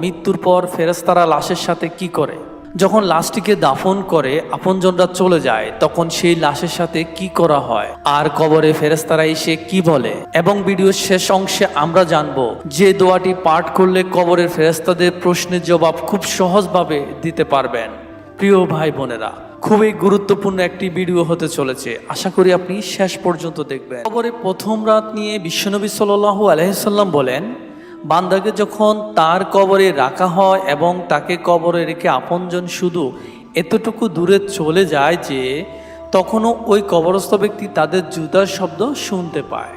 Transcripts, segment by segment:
মৃত্যুর পর ফেরেস্তারা লাশের সাথে কি করে? যখন লাশটিকে দাফন করে আপনজনরা চলে যায়, তখন সেই লাশের সাথে কি করা হয়? আর কবরে ফেরেস্তারা এসে কি বলে? এবং ভিডিওর শেষ অংশে আমরা জানব, যে দোয়াটি পাঠ করলে কবরের ফেরেস্তাদের প্রশ্নের জবাব খুব সহজভাবে দিতে পারবেন। প্রিয় ভাই বোনেরা, খুবই গুরুত্বপূর্ণ একটি ভিডিও হতে চলেছে। আশা করি আপনি শেষ পর্যন্ত দেখবেন। কবরে প্রথম রাত নিয়ে বিশ্বনবী সাল্লাল্লাহু আলহিসাল্লাম বলেন বান্দাকে যখন তার কবরে রাখা হয় এবং তাকে কবরে রেখে আপনজন শুধু এতটুকু দূরে চলে যায় যে তখনও ওই কবরস্থ ব্যক্তি তাদের জুতার শব্দ শুনতে পায়।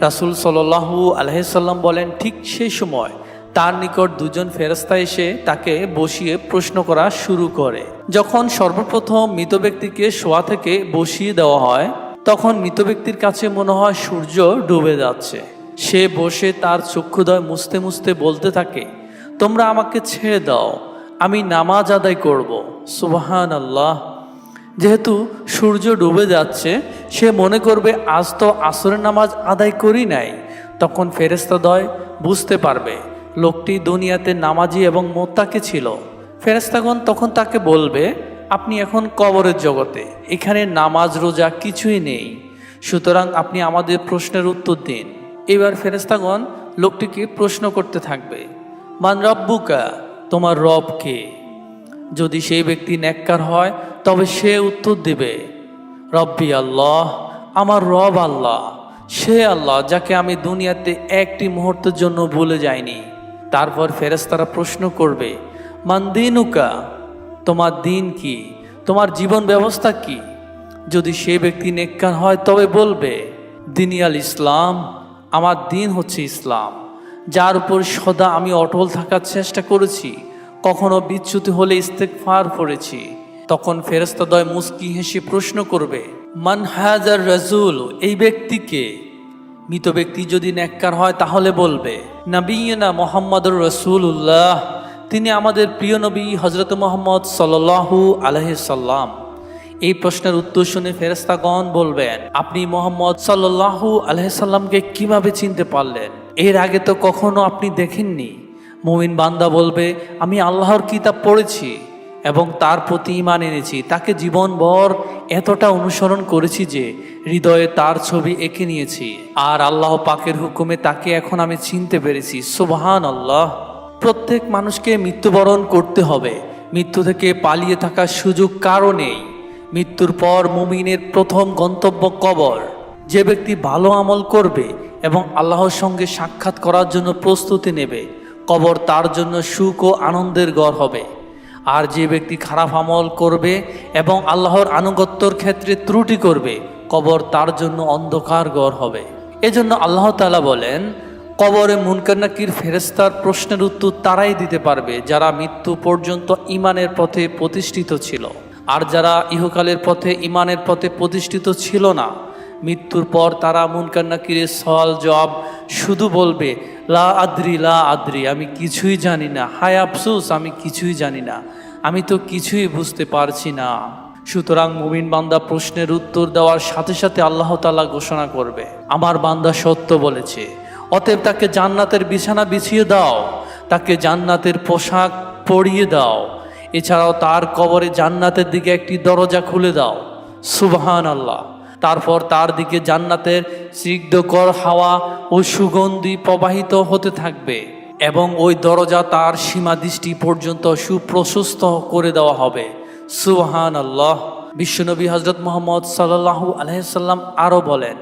রাসুল সাল্লাহু আলহিসাল্লাম বলেন, ঠিক সেই সময় তার নিকট দুজন ফেরস্তা এসে তাকে বসিয়ে প্রশ্ন করা শুরু করে। যখন সর্বপ্রথম মৃত ব্যক্তিকে শোয়া থেকে বসিয়ে দেওয়া হয়, তখন মৃত ব্যক্তির কাছে মনে হয় সূর্য ডুবে যাচ্ছে। সে বসে তার চক্ষুদয় মুছতে মুছতে বলতে থাকে, তোমরা আমাকে ছেড়ে দাও, আমি নামাজ আদায় করব। সুবাহান আল্লাহ যেহেতু সূর্য ডুবে যাচ্ছে, সে মনে করবে, আজ তো আসরের নামাজ আদায় করি নাই। তখন ফেরেস্তাদয় বুঝতে পারবে, লোকটি দুনিয়াতে নামাজি এবং মোত্তাকে ছিল। ফেরেস্তাগণ তখন তাকে বলবে, আপনি এখন কবরের জগতে, এখানে নামাজ রোজা কিছুই নেই। সুতরাং আপনি আমাদের প্রশ্নের উত্তর দিন। এবার ফেরেস্তাগণ লোকটিকে প্রশ্ন করতে থাকবে, মান রব্বুকা, তোমার রব কে? যদি সেই ব্যক্তি নেককার হয়, তবে সে উত্তর দেবে, রব্বি আল্লাহ, আমার রব আল্লাহ, সে আল্লাহ যাকে আমি দুনিয়াতে একটি মুহূর্তের জন্য ভুলে যাইনি। তারপর ফেরেস্তারা প্রশ্ন করবে, মান দিনুকা, তোমার দিন কি? তোমার জীবন ব্যবস্থা কি? যদি সে ব্যক্তি নেককার হয়, তবে বলবে, দিনিয়াল ইসলাম আমার দিন হচ্ছে ইসলাম, যার উপর সদা আমি অটল থাকার চেষ্টা করেছি, কখনো বিচ্যুতি হলে ইস্তেকফার করেছি তখন ফেরেস্তাদয় মুস্কি হেসে প্রশ্ন করবে, মান হাজার রাজুল এই ব্যক্তিকে। মৃত ব্যক্তি যদি নেককার হয় তাহলে বলবে নবীনা মোহাম্মদুর রসুল্লাহ তিনি আমাদের প্রিয় নবী হজরত মোহাম্মদ সাল্লাহু আলহিসাল্লাম এই প্রশ্নের উত্তর শুনে ফেরেস্তাগণ বলবেন, আপনি মোহাম্মদ সাল্লাহু আলহিসাল্লামকে কীভাবে চিনতে পারলেন? এর আগে তো কখনো আপনি দেখেননি। মুমিন বান্দা বলবে, আমি আল্লাহর কিতাব পড়েছি এবং তার প্রতি ইমান এনেছি। তাকে জীবনভর এতটা অনুসরণ করেছি যে হৃদয়ে তার ছবি এঁকে নিয়েছি। আর আল্লাহ পাকের হুকুমে তাকে এখন আমি চিনতে পেরেছি। সুবহান আল্লাহ প্রত্যেক মানুষকে মৃত্যুবরণ করতে হবে। মৃত্যু থেকে পালিয়ে থাকার সুযোগ কারও নেই। মৃত্যুর পর মুমিনের প্রথম গন্তব্য কবর। যে ব্যক্তি ভালো আমল করবে এবং আল্লাহর সঙ্গে সাক্ষাৎ করার জন্য প্রস্তুতি নেবে, কবর তার জন্য সুখ ও আনন্দের গড় হবে। আর যে ব্যক্তি খারাপ আমল করবে এবং আল্লাহর আনুগত্যর ক্ষেত্রে ত্রুটি করবে, কবর তার জন্য অন্ধকার গড় হবে। এজন্য আল্লাহ তালা বলেন, কবরে মুনকান্নাকির ফেরেস্তার প্রশ্নের উত্তর তারাই দিতে পারবে যারা মৃত্যু পর্যন্ত ইমানের পথে প্রতিষ্ঠিত ছিল। আর যারা ইহকালের পথে ইমানের পথে প্রতিষ্ঠিত ছিল না, মৃত্যুর পর তারা মুনকান্নাকিরের সল জব শুধু বলবে, লা আদ্রি লা আদ্রি, আমি কিছুই জানি না। হায় আফসুস, আমি কিছুই জানি না। আমি তো কিছুই বুঝতে পারছি না। সুতরাং মুমিন বান্দা প্রশ্নের উত্তর দেওয়ার সাথে সাথে আল্লাহ তালা ঘোষণা করবে, আমার বান্দা সত্য বলেছে, অতএব তাকে জান্নাতের বিছানা বিছিয়ে দাও, তাকে জান্নাতের পোশাক পরিয়ে দাও। এছাড়াও তার কবরে জান্নাতের দিকে একটি দরজা খুলে দাও। সুবহান আল্লাহ তারপর তার দিকে জান্নাতের স্নিগ্ধকর হাওয়া ও সুগন্ধি প্রবাহিত হতে থাকবে এবং ওই দরজা তার সীমা দৃষ্টি পর্যন্ত সুপ্রশস্ত করে দেওয়া হবে। সুবহান আল্লাহ বিশ্বনবী হজরত মোহাম্মদ সাল্লাহু আলহাম আরও বলেন,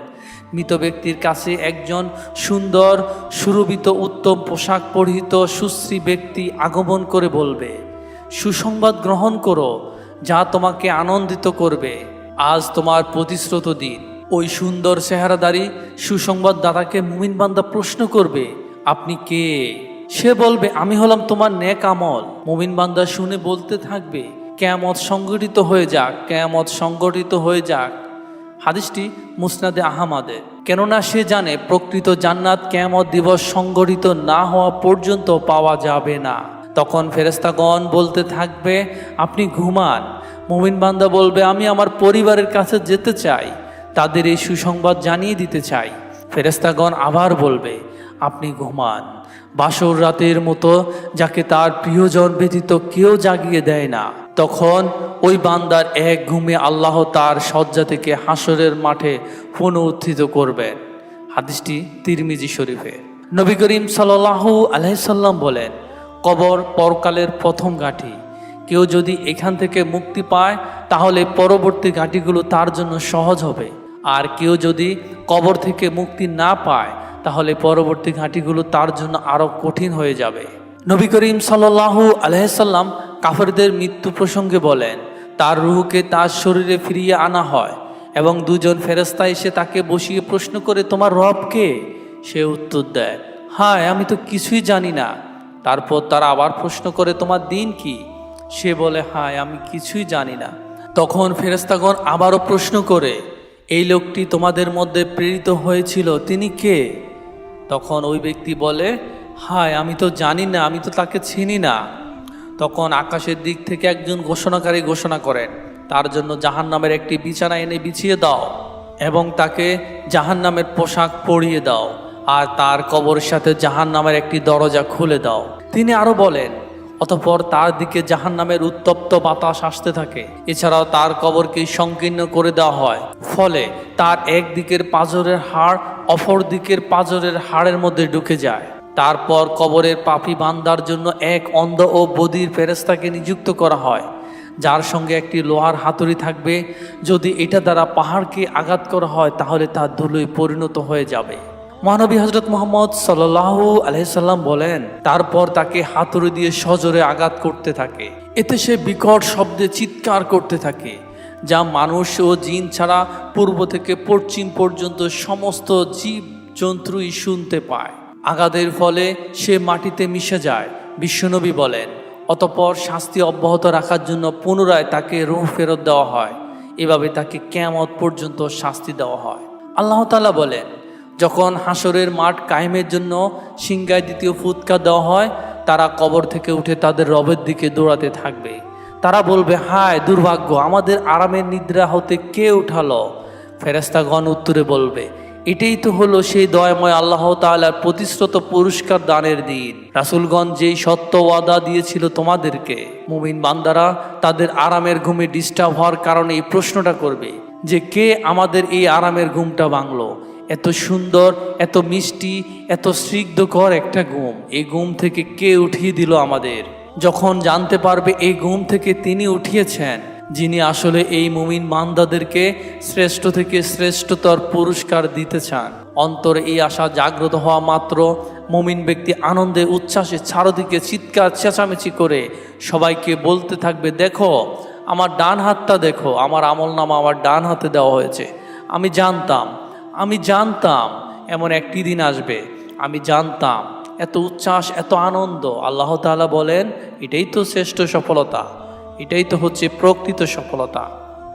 মৃত ব্যক্তির কাছে একজন সুন্দর, সুরভিত, উত্তম পোশাক পরিহিত সুশ্রী ব্যক্তি আগমন করে বলবে সুসংবাদ গ্রহণ করো, যা তোমাকে আনন্দিত করবে। আজ তোমার প্রতিশ্রুত দিন। ওই সুন্দর চেহারাদারি সুসংবাদ দাদাকে মুমিন বান্দা প্রশ্ন করবে, আপনি কে? সে বলবে, আমি হলাম তোমার নেক আমল। মুমিন বান্দা শুনে বলতে থাকবে, কেয়ামত সংগঠিত হয়ে যাক, কেয়ামত সংগঠিত হয়ে যাক। হাদিসটি মুসনাদে আহমাদের কেননা সে জানে, প্রকৃত জান্নাত কেয়ামত দিবস সংগঠিত না হওয়া পর্যন্ত পাওয়া যাবে না। তখন ফেরেস্তাগণ বলতে থাকবে, আপনি ঘুমান। মুমিন বান্দা বলবে, আমি আমার পরিবারের কাছে যেতে চাই। তাদের এই সুসংবাদ জানিয়ে দিতে চাই। ফেরেস্তাগণ আবার বলবে, আপনি ঘুমান। বাসর রাতের মতো যাকে তার প্রিয়জন ব্যতীত কেউ জাগিয়ে দেয় না। তখন ওই বান্দার এক ঘুমে আল্লাহ তার শয্যা থেকে হাসরের মাঠে পুনরুত্থিত করবেন। হাদিসটি তিরমিজি শরীফে। নবী করিম সাল্লাহু আলাইসাল্লাম বলেন কবর পরকালের প্রথম ঘাঁটি। কেউ যদি এখান থেকে মুক্তি পায়, তাহলে পরবর্তী ঘাঁটিগুলো তার জন্য সহজ হবে। আর কেউ যদি কবর থেকে মুক্তি না পায়, তাহলে পরবর্তী ঘাঁটিগুলো তার জন্য আরও কঠিন হয়ে যাবে। নবী করিম সাল্লাহু আলহাম কাফেরদের মৃত্যু প্রসঙ্গে বলেন, তার রুহুকে তার শরীরে ফিরিয়ে আনা হয় এবং দুজন ফেরেস্তা এসে তাকে বসিয়ে প্রশ্ন করে, তোমার রবকে সে উত্তর দেয় হ্যাঁ আমি তো কিছুই জানি না। তারপর তারা আবার প্রশ্ন করে, তোমার দিন কি? সে বলে হ্যাঁ আমি কিছুই জানি না। তখন ফেরেস্তাগণ আবারও প্রশ্ন করে, এই লোকটি তোমাদের মধ্যে প্রেরিত হয়েছিল, তিনি কে? তখন ওই ব্যক্তি বলে, হায়, আমি তো জানি না, আমি তো তাকে চিনি না। তখন আকাশের দিক থেকে একজন ঘোষণাকারী ঘোষণা করেন, তার জন্য জাহান নামের একটি বিছানা এনে বিছিয়ে দাও এবং তাকে জাহান নামের পোশাক পরিয়ে দাও। আর তার কবরের সাথে জাহান নামের একটি দরজা খুলে দাও। তিনি আরও বলেন, অতঃপর তার দিকে জাহান নামের উত্তপ্ত বাতাস আসতে থাকে। এছাড়াও তার কবরকে সংকীর্ণ করে দেওয়া হয়। ফলে তার এক দিকের পাজরের হাড় অপর দিকের পাজরের হাড়ের মধ্যে ঢুকে যায়। তারপর কবরের পাপি বান্দার জন্য এক অন্ধ ও বদির ফেরেস্তাকে নিযুক্ত করা হয়। যার সঙ্গে একটি লোহার হাতুড়ি থাকবে। যদি এটা দ্বারা পাহাড়কে আঘাত করা হয়, তাহলে তা ধুলোয় পরিণত হয়ে যাবে। মহানবী হজরত মোহাম্মদ সাল্লাহ আলহিসাল্লাম বলেন, তারপর তাকে হাতুড়ি দিয়ে সজোরে আঘাত করতে থাকে। এতে সে বিকট শব্দে চিৎকার করতে থাকে, যা মানুষ ও জিন ছাড়া পূর্ব থেকে পশ্চিম পর্যন্ত সমস্ত জীব জন্তুই শুনতে পায়। আঘাতের ফলে সে মাটিতে মিশে যায়, বিশ্বনবী বলেন। অতপর শাস্তি অব্যাহত রাখার জন্য পুনরায় তাকে রুহ ফেরত দেওয়া হয়। এভাবে তাকে কেমত পর্যন্ত শাস্তি দেওয়া হয়। আল্লাহ তালা বলেন যখন হাসরের মাঠ কায়েমের জন্য সিংগায় দ্বিতীয় ফুৎকার দেওয়া হয়, তারা কবর থেকে উঠে তাদের রবের দিকে দৌড়াতে থাকবে। তারা বলবে, হায় দুর্ভাগ্য, আমাদের আরামের নিদ্রা হতে কে উঠালো? ফেরেস্তাগণ উত্তরে বলবে, এটাই তো হলো সেই দয়াময় আল্লাহ তাআলার প্রতিশ্রুত পুরস্কার দানের দিন। রাসুলগঞ্জ যেই সত্য ওয়াদা দিয়েছিল তোমাদেরকে, মুমিন বান্দারা তাদের আরামের ঘুমে ডিস্টার্ব হওয়ার কারণে এই প্রশ্নটা করবে যে, কে আমাদের এই আরামের ঘুমটা ভাঙলো? এত সুন্দর, এত মিষ্টি, এত স্নিগ্ধকর একটা ঘুম। এই ঘুম থেকে কে উঠিয়ে দিল আমাদের? যখন জানতে পারবে এই ঘুম থেকে তিনি উঠিয়েছেন, যিনি আসলে এই মুমিন মান্দাদেরকে শ্রেষ্ঠ থেকে শ্রেষ্ঠতর পুরস্কার দিতে চান। অন্তরে এই আশা জাগ্রত হওয়া মাত্র মুমিন ব্যক্তি আনন্দে, উচ্ছ্বাসে, চারদিকে চিৎকার, চেঁচামেচি করে সবাইকে বলতে থাকবে, দেখো, আমার ডান হাতটা দেখো, আমার আমল নামা আমার ডান হাতে দেওয়া হয়েছে। আমি জানতাম আমি জানতাম এমন একটি দিন আসবে। আমি জানতাম এত উচ্ছ্বাস, এত আনন্দ। আল্লাহ তাআলা বলেন, এটাই তো শ্রেষ্ঠ সফলতা। এটাই তো হচ্ছে প্রকৃত সফলতা।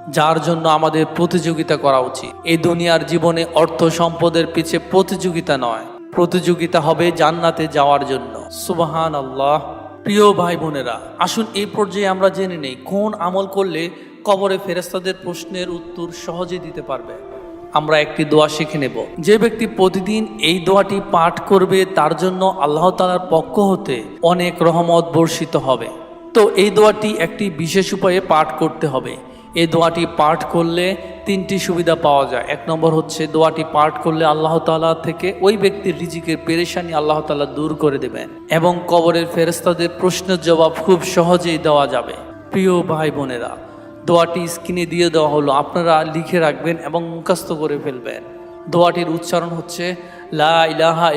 যার জন্য আমাদের প্রতিযোগিতা করা উচিত। এই দুনিয়ার জীবনে অর্থ সম্পদের পিছে প্রতিযোগিতা নয়। প্রতিযোগিতা হবে জান্নাতে যাওয়ার জন্য। সুবাহান আল্লাহ প্রিয় ভাই বোনেরা, আসুন এই পর্যায়ে আমরা জেনে নেই, কোন আমল করলে কবরে ফেরেস্তাদের প্রশ্নের উত্তর সহজে দিতে পারবে। আমরা একটি দোয়া শিখে নেব। যে ব্যক্তি প্রতিদিন এই দোয়াটি পাঠ করবে, তার জন্য আল্লাহ তালার পক্ষ হতে অনেক রহমত বর্ষিত হবে। তো এই দোয়াটি একটি বিশেষ উপায়ে পাঠ করতে হবে। এই দোয়াটি পাঠ করলে তিনটি সুবিধা পাওয়া যায়। এক নম্বর হচ্ছে, দোয়াটি পাঠ করলে আল্লাহ তালা থেকে ওই ব্যক্তির রিজিকের পেরেশানি আল্লাহ তালা দূর করে দেবেন এবং কবরের ফেরেস্তাদের প্রশ্নের জবাব খুব সহজেই দেওয়া যাবে। প্রিয় ভাই বোনেরা দোয়াটি স্ক্রিনে দিয়ে দেওয়া হলো। আপনারা লিখে রাখবেন এবং মুখস্থ করে ফেলবেন। দোয়াটির উচ্চারণ হচ্ছে, লা ইলাহা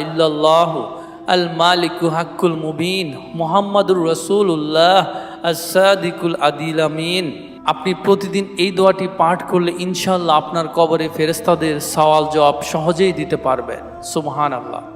আল মালিকু হাক্কুল মুবিন মোহাম্মদুর রসুল্লাহ আসাদিকুল আদিল আমিন। আপনি প্রতিদিন এই দোয়াটি পাঠ করলে ইনশাল্লাহ আপনার কবরে ফেরেস্তাদের সওয়াল জবাব সহজেই দিতে পারবেন। সুবহান আল্লাহ